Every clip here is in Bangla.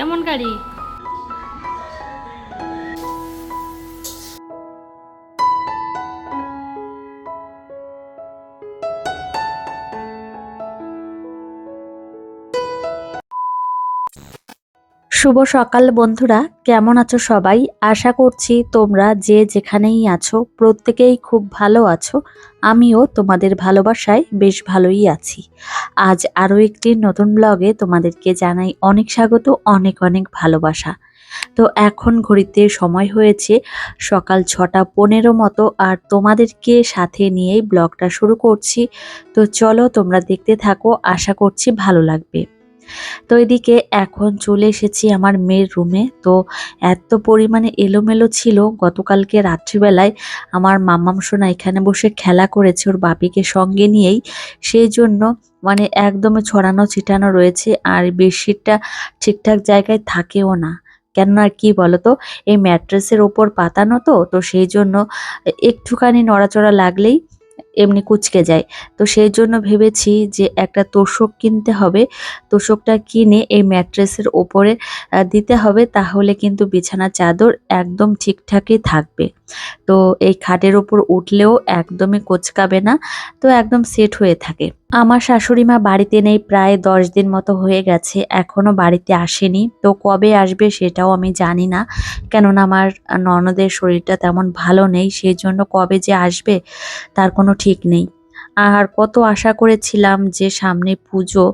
কেমন গাড়ি? শুভ সকাল বন্ধুরা, কেমন আছো সবাই? আশা করছি তোমরা যে যেখানেই আছো, প্রত্যেকেই খুব ভালো আছো। আমিও তোমাদের ভালোবাসায় বেশ ভালোই আছি। আজ আরও একটি নতুন ব্লগে তোমাদেরকে জানাই অনেক স্বাগত, অনেক অনেক ভালোবাসা। তো এখন ঘড়িতে সময় হয়েছে সকাল ছটা পনেরো মতো আর তোমাদেরকে সাথে নিয়েই ব্লগটা শুরু করছি। তো চলো তোমরা দেখতে থাকো, আশা করছি ভালো লাগবে। তো এদিকে এখন চলে এসেছি আমার মেয়ের রুমে। তো এত পরিমাণে এলোমেলো ছিল, গতকালকে রাত্রিবেলায় আমার মাম্মাম সোনা এখানে বসে খেলা করেছে ওর বাপিকে সঙ্গে নিয়েই। সেই জন্য মানে একদমই ছড়ানো ছিটানো রয়েছে আর বেডশিটটা ঠিকঠাক জায়গায় থাকেও না। কেন কেননা কি বলতো, এই ম্যাট্রেসের ওপর পাতানো তো তো সেই জন্য একটুখানি নড়াচড়া লাগলেই এমনি কুচকে যায়। তো সেই জন্য ভেবেছি যে একটা তোষক কিনতে হবে। তোষকটা কিনে এই ম্যাট্রেসের ওপরে দিতে হবে তাহলে কিন্তু বিছানা চাদর একদম ঠিকঠাকই থাকবে। তো এই খাটের ওপর উঠলেও একদমই কোচকাবে না। তো একদম সেট হয়ে থাকে। আমার শাশুড়ি মা বাড়িতে নেই, প্রায় দশ দিন মতো হয়ে গেছে এখনও বাড়িতে আসেনি। তো কবে আসবে সেটাও আমি জানি না, কেননা আমার ননদের শরীরটা তেমন ভালো নেই সেই জন্য কবে যে আসবে তার কোনো ঠিক নেই। আর কত আশা করেছিলাম যে সামনে পুজো,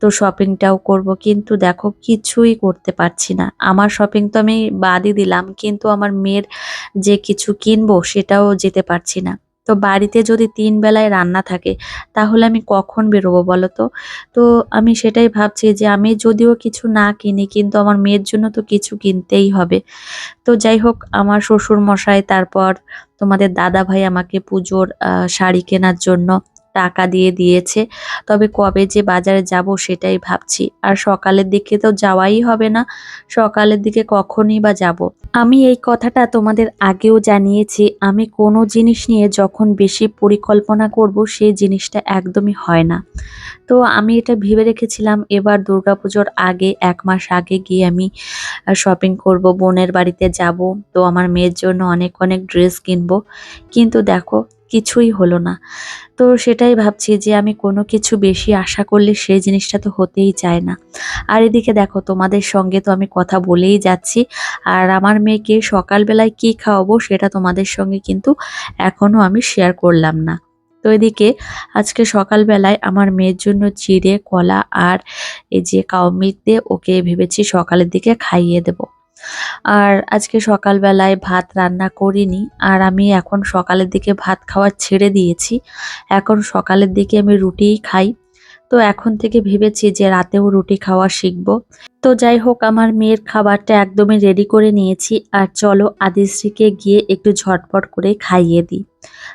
তো শপিংটাও করব, কিন্তু দেখো কিছুই করতে পারছি না। আমার শপিং তো আমি বাদই দিলাম, কিন্তু আমার মেয়ের যে কিছু কিনবো সেটাও যেতে পারছি না। তো বাড়িতে যদি তিন বেলায় রান্না থাকে, তাহলে আমি কখন বেরোবো বলো তো? তো আমি সেটাই ভাবছি যে আমি যদিও কিছু না কিনি, কিন্তু আমার মেয়ের জন্য তো কিছু কিনতেই হবে। তো যাই হোক, আমার শ্বশুর মশাই তারপর তোমাদের দাদা ভাই আমাকে পুজোর শাড়ি কেনার জন্য টাকা দিয়ে দিয়েছে। তবে কবে যে বাজারে যাব সেটাই ভাবছি। আর সকালের দিকে তো যাওয়াই হবে না। সকালের দিকে কখনই বা যাব। আমি এই কথাটা তোমাদের আগেও জানিয়েছি। আমি কোনো জিনিস নিয়ে যখন বেশি পরিকল্পনা করব সেই জিনিসটা একদমই হয় না। তো আমি এটা ভেবে রেখেছিলাম, এবার দুর্গাপুজোর আগে, এক মাস আগে গিয়ে আমি শপিং করব, বোনের বাড়িতে যাব। তো আমার মেয়ের জন্য অনেক অনেক ড্রেস কিনবো। কিন্তু দেখো কিছুই হলো না। তো সেটাই ভাবছি যে আমি কোনো কিছু বেশি আশা করলে সেই জিনিসটা তো হতেই চায় না। আর এদিকে দেখো, তোমাদের সঙ্গে তো আমি কথা বলেই যাচ্ছি। আর আমার মেয়েকে সকালবেলায় কি খাওয়াবো সেটা তোমাদের সঙ্গে কিন্তু এখনও আমি শেয়ার করলাম না। তো এদিকে আজকে সকালবেলায় আমার মেয়ের জন্য চিড়ে, কলা আর এই যে কাউমিট দিয়ে ওকে ভেবেছি সকালের দিকে খাইয়ে দেব। আর আজকে সকালবেলায় ভাত রান্না করিনি, আর আমি এখন সকালের দিকে ভাত খাওয়া ছেড়ে দিয়েছি। এখন সকালের দিকে আমি রুটিই খাই। তো এখন থেকে ভেবেছি যে রাতেও রুটি খাওয়া শিখব। তো যাই হোক, আমার মেয়ের খাবারটা একদমই রেডি করে নিয়েছি। আর চলো আদিশ্রীকে গিয়ে একটু ঝটপট করে খাইয়ে দিই।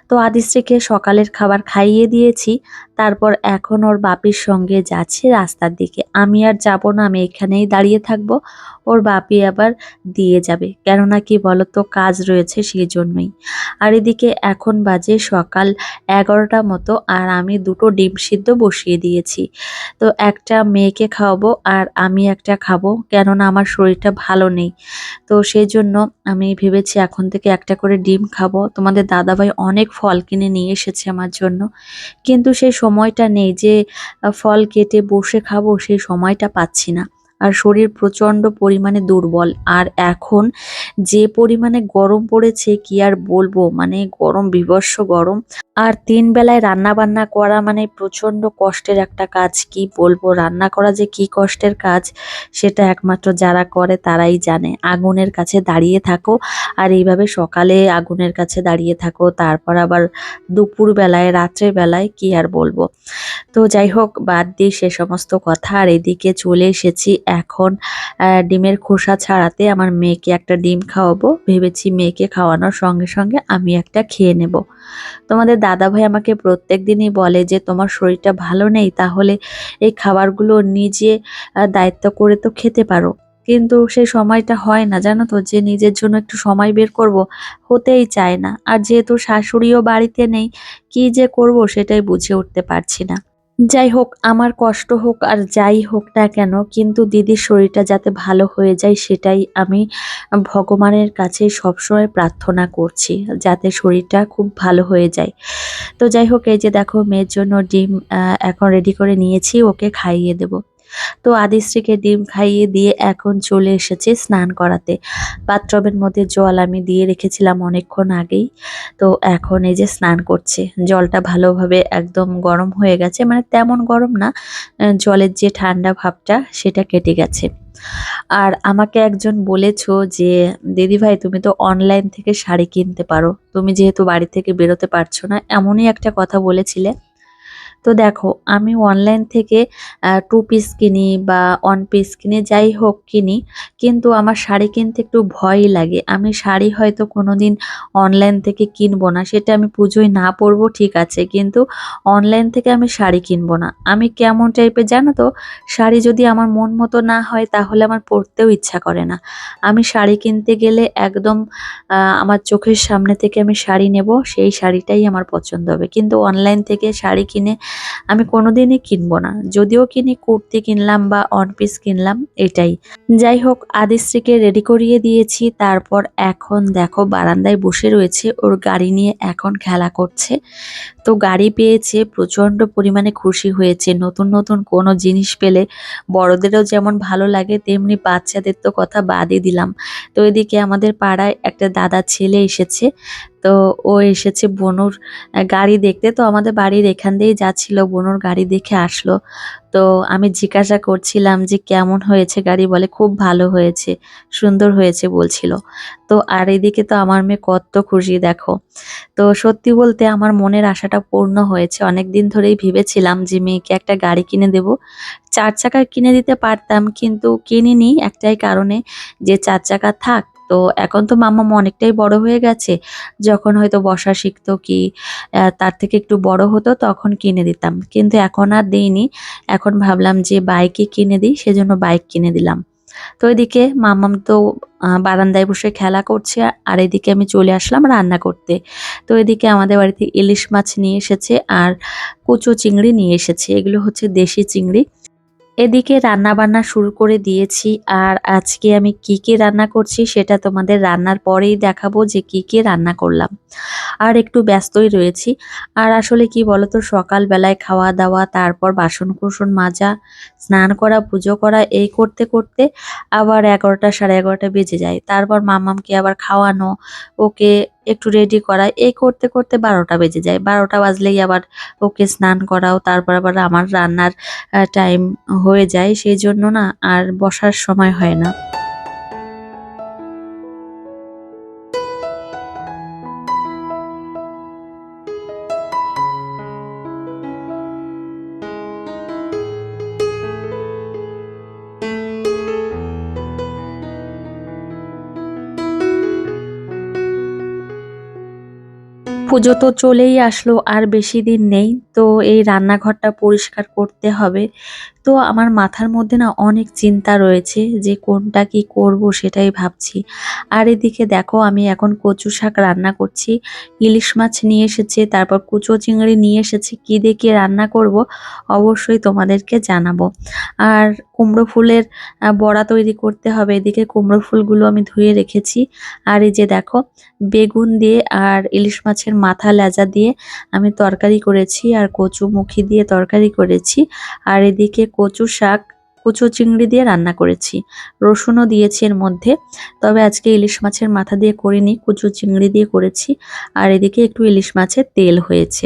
তো আদিশ্রীকে সকালের খাবার খাইয়ে দিয়েছি। তারপর এখন ওর বাপির সঙ্গে যাচ্ছে রাস্তার দিকে। আমি আর যাব না, আমি এখানেই দাঁড়িয়ে থাকব। ওর বাপি আবার দিয়ে যাবে। কেননা কি বলতো, কাজ রয়েছে সেই জন্যই আর এদিকে এখন বাজে সকাল এগারোটা মতো, আর আমি দুটো ডিম সিদ্ধ বসিয়ে দিয়েছি। তো একটা মেয়েকে খাওয়াবো, আর আমি একটা খাব, কেননা আমার শরীরটা ভালো নেই। তো সেই জন্য আমি ভেবেছি এখন থেকে একটা করে ডিম খাব। তোমাদের দাদাভাই অনেক ফল কিনে নিয়ে এসেছে আমার জন্য। কিন্তু সেই সময়টা নেই যে ফল কেটে বসে খাব সেই সময়টা পাচ্ছি না। আর শরীর প্রচণ্ড পরিমাণে দুর্বল। আর এখন যে পরিমাণে গরম পড়েছে, কি আর বলব? মানে গরম বিভৎস গরম। আর তিন বেলায় রান্না বান্না করা মানে প্রচণ্ড কষ্টের একটা কাজ। কি বলব? রান্না করা যে কি কষ্টের কাজ, সেটা একমাত্র যারা করে তারাই জানে। আগুনের কাছে দাঁড়িয়ে থাকো আর এইভাবে সকালে আগুনের কাছে দাঁড়িয়ে থাকো, তারপর আবার দুপুর বেলায় রাত্রের বেলায়, কি আর বলব? তো যাই হোক, বাদ দিই সে সমস্ত কথা। আর এদিকে চলে এসেছি এখন ডিমের খোসা ছাড়াতে আমার মেয়েকে একটা ডিম খাওয়াবো। ভেবেছি মেয়েকে খাওয়ানোর সঙ্গে সঙ্গে আমি একটা খেয়ে নেব। তোমাদের দাদা ভাই আমাকে প্রত্যেক দিনই বলে যে, তোমার শরীরটা ভালো নেই, তাহলে এই খাবারগুলো নিজে দায়িত্ব করে তো খেতে পারো। কিন্তু সেই সময়টা হয় না, জানো তো, যে নিজের জন্য একটু সময় বের করব, হতেই চায় না। আর যেহেতু শাশুড়িও বাড়িতে নেই, কি যে করব সেটাই বুঝে উঠতে পারছি না। যাই হোক, আমার কষ্ট হোক আর যাই হোক না কেন, কিন্তু দিদির শরীরটা যাতে ভালো হয়ে যায় সেটাই আমি ভগবানের কাছে সবসময় প্রার্থনা করছি, যাতে শরীরটা খুব ভালো হয়ে যায়। তো যাই হোক, এই যে দেখো, মেয়ের জন্য ডিম এখন রেডি করে নিয়েছি, ওকে খাইয়ে দেব। তো আদিশ্রীকে ডিম খাইয়ে দিয়ে এখন চলে এসেছে স্নান করাতে। বাথটবের মধ্যে জল আমি দিয়ে রেখেছিলাম অনেকক্ষণ আগেই। তো এখন এই যে স্নান করছে, জলটা ভালোভাবে একদম গরম হয়ে গেছে। মানে তেমন গরম না জলের যে ঠান্ডা ভাবটা সেটা কেটে গেছে। আর আমাকে একজন বলেছ যে দিদিভাই তুমি তো অনলাইন থেকে শাড়ি কিনতে পারো। তুমি যেহেতু বাড়ি থেকে বেরোতে পারছ না, এমনই একটা কথা বলেছিলে। তো দেখো, আমি অনলাইন থেকে টু পিস কিনি বা ওয়ান পিস কিনি, যাই হোক কিনি, কিন্তু আমার শাড়ি কিনতে একটু ভয়ই লাগে। আমি শাড়ি হয়তো কোনো দিন অনলাইন থেকে কিনবো না, সেটা আমি পুজোয় না পরবো, ঠিক আছে, কিন্তু অনলাইন থেকে আমি শাড়ি কিনবো না। আমি কেমন টাইপের জানো তো, শাড়ি যদি আমার মন মতো না হয়, তাহলে আমার পরতেও ইচ্ছা করে না। আমি শাড়ি কিনতে গেলে একদম আমার চোখের সামনে থেকে আমি শাড়ি নেব, সেই শাড়িটাই আমার পছন্দ হবে। কিন্তু অনলাইন থেকে শাড়ি কিনে আমি কোনোদিনই কিনবো না। যদিও কিনি, কুর্তি কিনলাম বা অন পিস কিনলাম, এটাই। যাই হোক, আদিশ্রীকে রেডি করিয়ে দিয়েছি। তারপর এখন দেখো, বারান্দায় বসে রয়েছে, ওর গাড়ি নিয়ে এখন খেলা করছে। তো গাড়ি পেয়েছে, প্রচণ্ড পরিমাণে খুশি হয়েছে। নতুন নতুন কোনো জিনিস পেলে বড়দেরও যেমন ভালো লাগে, তেমনি বাচ্চাদের তো কথা বাদই দিলাম। তো এদিকে আমাদের পাড়ায় একটা দাদা ছেলে এসেছে, তো ও এসেছে বনুর গাড়ি দেখতে। তো আমাদের বাড়ির এখান দিয়েই যাচ্ছিল, বনুর গাড়ি দেখে আসলো। তো আমি জিজ্ঞাসা করছিলাম যে কেমন হয়েছে গাড়ি? বলে, খুব ভালো হয়েছে, সুন্দর হয়েছে, বলছিল। তো আর এদিকে তো আমার মেয়ে কত খুশি, দেখো। তো সত্যি বলতে আমার মনের আশাটা পূর্ণ হয়েছে। অনেক দিন ধরেই ভেবেছিলাম যে মেয়েকে একটা গাড়ি কিনে দেব। চার চাকার কিনে দিতে পারতাম, কিন্তু কিনিনি একটাই কারণে যে চার চাকা থাক তো এখন তো মাম্মা অনেকটাই বড় হয়ে গেছে। যখন হয়তো বসা শিখতো কি তার থেকে একটু বড় হতো তখন কিনে দিতাম। কিন্তু এখন আর দিইনি। এখন ভাবলাম যে বাইকই কিনে দিই, সেজন্য বাইক কিনে দিলাম। তো এদিকে মামাম তো বারান্দায় বসে খেলা করছে, আর এদিকে আমি চলে আসলাম রান্না করতে। তো এদিকে আমাদের বাড়িতে ইলিশ মাছ নিয়ে এসেছে, আর কুচো চিংড়ি নিয়ে এসেছে। এগুলো হচ্ছে দেশি চিংড়ি। এদিকে রান্না বান্না শুরু করে দিয়েছি আর আজকে আমি কি কি রান্না করছি সেটা তোমাদের রান্নার পরেই দেখাবো যে কি কি রান্না করলাম। আর একটু ব্যস্তই রয়েছি। আর আসলে কি বলতো, সকালবেলায় খাওয়া দাওয়া তারপর বাসন কুসন মাজা, স্নান করা, পুজো করা, এই করতে করতে আবার এগারোটা সাড়ে এগারোটা বেজে যায়। তারপর মামামকে আবার খাওয়ানো, ওকে একটু রেডি করা এই করতে করতে বারোটা বেজে যায়। বারোটা বাজলেই আবার ওকে স্নান করাও, তারপর আবার আমার রান্নার টাইম হয়ে যায়। সেই জন্য না আর বসার সময় হয় না। পুজো তো চলেই আসলো আর বেশি দিন নেই। তো এই রান্নাঘরটা পরিষ্কার করতে হবে। তো আমার মাথার মধ্যে না অনেক চিন্তা রয়েছে যে কোনটা কি করব সেটাই ভাবছি। আর এদিকে দেখো আমি এখন কচু শাক রান্না করছি। ইলিশ মাছ নিয়ে এসেছে, তারপর কুচো চিংড়ি নিয়ে এসেছে। কি দিয়ে রান্না করব অবশ্যই তোমাদেরকে জানাব। আর কুমড়ো ফুলের বড়া তৈরি করতে হবে। এদিকে কুমড়ো ফুলগুলো আমি ধুয়ে রেখেছি। আর এই যে দেখো, বেগুন দিয়ে আর ইলিশ মাছের মাথা লেজা দিয়ে আমি তরকারি করেছি। আর কচু মুখি দিয়ে তরকারি করেছি। আর এদিকে কচু শাক কুচো চিংড়ি দিয়ে রান্না করেছি। রসুনও দিয়েছি এর মধ্যে। তবে আজকে ইলিশ মাছের মাথা দিয়ে করিনি, কুচো চিংড়ি দিয়ে করেছি। আর এদিকে একটু ইলিশ মাছের তেল হয়েছে।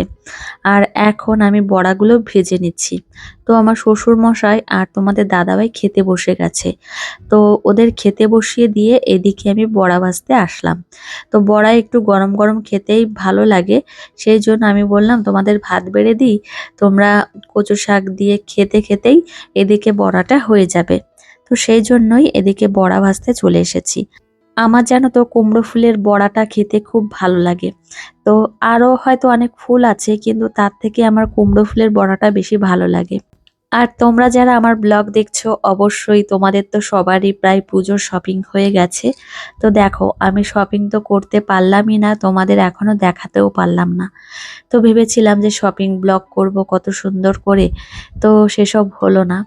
আর এখন আমি বড়াগুলো ভেজে নিচ্ছি। তো আমার শ্বশুর মশাই আর তোমাদের দাদাভাই খেতে বসে গেছে। তো ওদের খেতে বসিয়ে দিয়ে এদিকে আমি বড়া ভাজতে আসলাম। তো বড়া একটু গরম গরম খেতেই ভালো লাগে। সেই জন্য আমি বললাম, তোমাদের ভাত বেড়ে দিই? তোমরা কচু শাক দিয়ে খেতে খেতেই এদিকে বড়াটা হয়ে যাবে। তো সেই জন্যই এদিকে বড়া ভাজতে চলে এসেছি। আমার জানো তো কুমড়ো ফুলের বড়াটা খেতে খুব ভালো লাগে। তো আরও হয়তো অনেক ফুল আছে, কিন্তু তার থেকে আমার কুমড়ো ফুলের বড়াটা বেশি ভালো লাগে। আর তোমরা যারা আমার ব্লগ দেখছ, অবশ্যই তোমাদের তো সবারই প্রায় পুজোর শপিং হয়ে গেছে। তো দেখো, আমি শপিং তো করতে পারলামই না, তোমাদের এখনও দেখাতেও পারলাম না। তো ভেবেছিলাম যে শপিং ব্লগ করব কত সুন্দর করে। তো সেসব হলো না।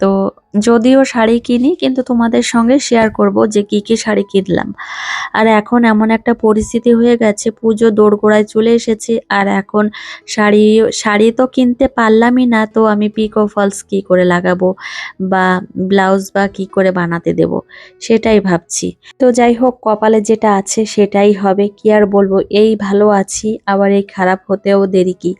তো যদিও শাড়ি কিনি, কিন্তু তোমাদের সঙ্গে শেয়ার করব যে কি কি শাড়ি কিনলাম। আর এখন এমন একটা পরিস্থিতি হয়ে গেছে, পুজো দোরগোড়ায় চলে এসেছে, আর এখন শাড়ি শাড়ি তো কিনতে পারলামই না, তো আমি পিকো ফলস কী করে লাগাবো, বা ব্লাউজ বা কি করে বানাতে দেব, সেটাই ভাবছি। তো যাই হোক, কপালে যেটা আছে সেটাই হবে, কি আর বলব, এই ভালো আছি, আবার এই খারাপ হতেও দেরি কি।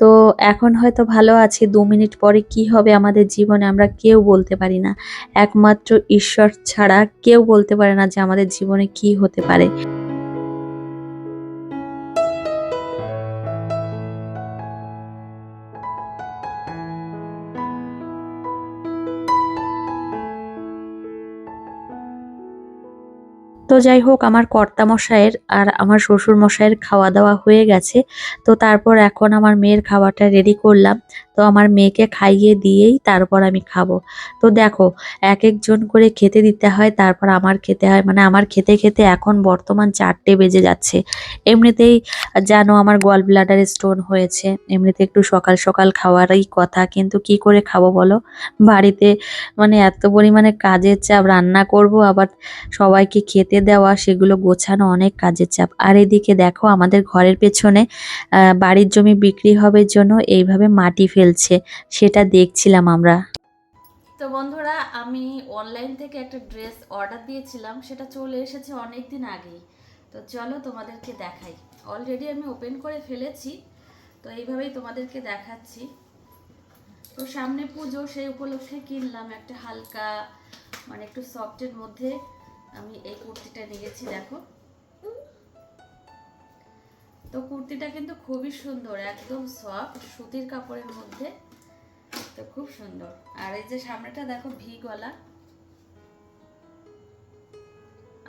তো এখন হয়তো ভালো আছি, দু মিনিট পরে কি হবে আমাদের জীবনে, আমরা কেউ বলতে পারি না। একমাত্র ঈশ্বর ছাড়া কেউ বলতে পারে না যে আমাদের জীবনে কি হতে পারে। তো যাই হোক, আমার কর্তামশাইয়ের আর আমার শ্বশুর মশাইয়ের খাওয়া দাওয়া হয়ে গেছে। তো তারপর এখন আমার মেয়ের খাবারটা রেডি করলাম। তো আমার মেয়েকে খাইয়ে দিয়েই তারপর আমি খাব। তো দেখো এক একজন করে খেতে দিতে হয়, তারপর আমার খেতে হয়। মানে আমার খেতে খেতে এখন বর্তমান চারটে বেজে যাচ্ছে। এমনিতেই জানো আমার গল ব্লাডার স্টোন হয়েছে। এমনিতে একটু সকাল সকাল খাওয়ারই কথা, কিন্তু কি করে খাব বলো? বাড়িতে মানে এত পরিমাণে কাজের চাপ, রান্না করব, আবার সবাইকে খেতে দেওয়া, সেগুলো গোছানো অনেক কাজের চাপ। আর এদিকে দেখো, আমাদের ঘরের পেছনে বাড়ির জমি বিক্রি হবে জন্য এইভাবে মাটি ফেলছে সেটা দেখছিলাম আমরা। তো বন্ধুরা, আমি অনলাইন থেকে একটা ড্রেস অর্ডার দিয়েছিলাম, সেটা চলে এসেছে অনেক দিন আগেই। তো চলো তোমাদেরকে দেখাই। অলরেডি আমি ওপেন করে ফেলেছি, তো এইভাবেই তোমাদেরকে দেখাচ্ছি। তো সামনে পুজো, সেই উপলক্ষে কিনলাম একটা হালকা মানে একটু সফটের মধ্যে আমি এই কুর্তিটা নিয়েছি, দেখো। তো কুর্তিটা কিন্তু খুবই সুন্দর, একদম সফট সুতির কাপড়ের মধ্যে। তো খুব সুন্দর। আর এই যে সামনেটা দেখো ভি গলা।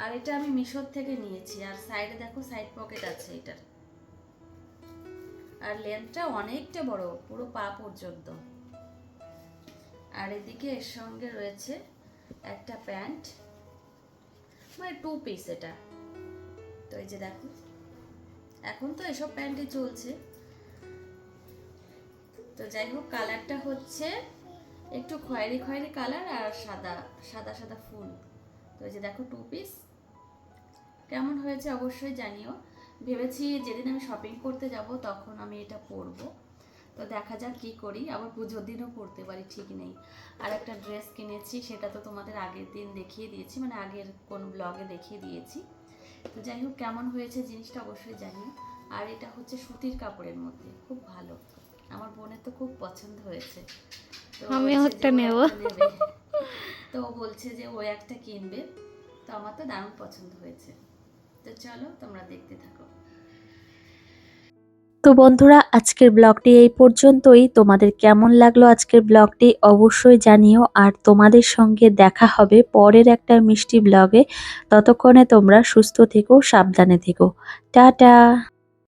আর এটা আমি মিশোর থেকে নিয়েছি, আর সাইডে দেখো সাইড পকেট আছে এটার। আর লেন্থটা অনেকটা বড়, পুরো পা পর্যন্ত। আর এদিকে এর সঙ্গে রয়েছে একটা প্যান্ট মানে টু পিস এটা। তো এই যে দেখো। এখন তো এসব প্যান্টই চলছে। তো যাই হোক, কালারটা হচ্ছে একটু খয়েরি খয়েরি কালার আর সাদা সাদা সাদা ফুল। তো এই যে দেখো টু পিস কেমন হয়েছে অবশ্যই জানিও। ভেবেছি যেদিন আমি শপিং করতে যাব তখন আমি এটা পরবো। তো দেখা যাক কি করি। আবার পুজোর দিনও পরতে পারি, ঠিক নেই। আর একটা ড্রেস কিনেছি, সেটা তো তোমাদের আগের দিন দেখিয়ে দিয়েছি মানে আগের কোন ব্লগে দেখিয়ে দিয়েছি। তো যাই হোক কেমন হয়েছে জিনিসটা অবশ্যই জানি। আর এটা হচ্ছে সুতির কাপড়ের মধ্যে খুব ভালো। আমার বোনের তো খুব পছন্দ হয়েছে। একটা নেব। তো বলছে যে ও একটা কিনবে। তো আমার তো দারুণ পছন্দ হয়েছে। তো চলো তোমরা দেখতে থাকো। তো বন্ধুরা, আজকের ব্লগটি এই পর্যন্তই। তোমাদের কেমন লাগল আজকের ব্লগটি অবশ্যই জানিও। আর তোমাদের সঙ্গে দেখা হবে পরের একটা মিষ্টি ব্লগে। ততক্ষণে তোমরা সুস্থ থেকো, সাবধানে থেকো। টাটা!